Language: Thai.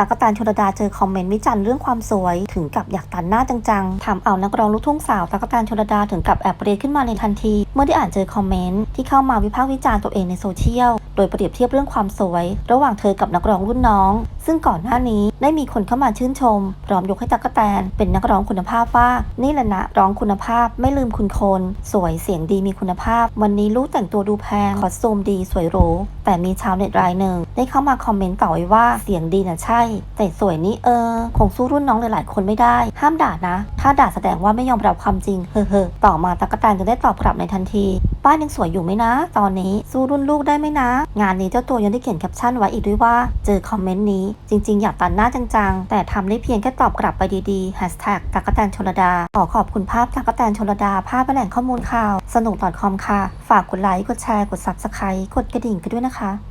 ตั๊กแตนชลดาเจอคอมเมนต์วิจารณ์เรื่องความสวย ถึงกับอยากตัดหน้าจังๆทำเอานักร้องลูกทุ่งสาวตั๊กแตนชลดาถึงกับแอบเปรตขึ้นมาในทันที เมื่อได้อ่านเจอคอมเมนต์ที่เข้ามาวิพากษ์วิจารณ์ตัวเองในโซเชียล ดยเปรียบเทียบเรื่องความสวย ระหว่างเธอกับนักร้องรุ่นน้อง ซึ่งก่อนหน้านี้ได้มีคนเข้ามาชื่นชม พร้อมยกให้ตั๊กแตน เป็นนักร้องคุณภาพว่า นี่แหละนะร้องคุณภาพไม่ลืมคุณคน สวยเสียงดีมีคุณภาพ วันนี้รู้แต่งตัวดูแพงคอสตูมดีสวยหรูแต่มีชาวเน็ตรายหนึ่ง ได้เข้ามาคอมเมนต์ต่อไว้ว่าเสียงดีนะใช่ แต่สวยนี่เออ คงสู้รุ่นน้องหลายๆคนไม่ได้ ห้ามด่านะ ถ้าด่าแสดงว่าไม่ยอมรับความจริงเฮ้อๆต่อมาตั๊กแตนจะได้ตอบกลับในทันทีบ้านยังสวยอยู่ไหมนะ ตอนนี้สู้รุ่นลูกได้ไหมนะ งานนี้เจ้าตัวยังได้เขียนแคปชั่นไว้อีกด้วยว่า เจอคอมเมนต์นี้ จริงๆ อยากตัดหน้าจังๆ แต่ทำได้เพียงแค่ตอบกลับไปดีๆ hashtag ตากแตนชลดา ขอขอบคุณภาพตากแตนชลดา ภาพแหล่งข้อมูลข่าว สนุก .com ค่ะ ฝากกดไลค์ กดแชร์ กด subscribe กดกระดิ่งกันด้วยนะคะ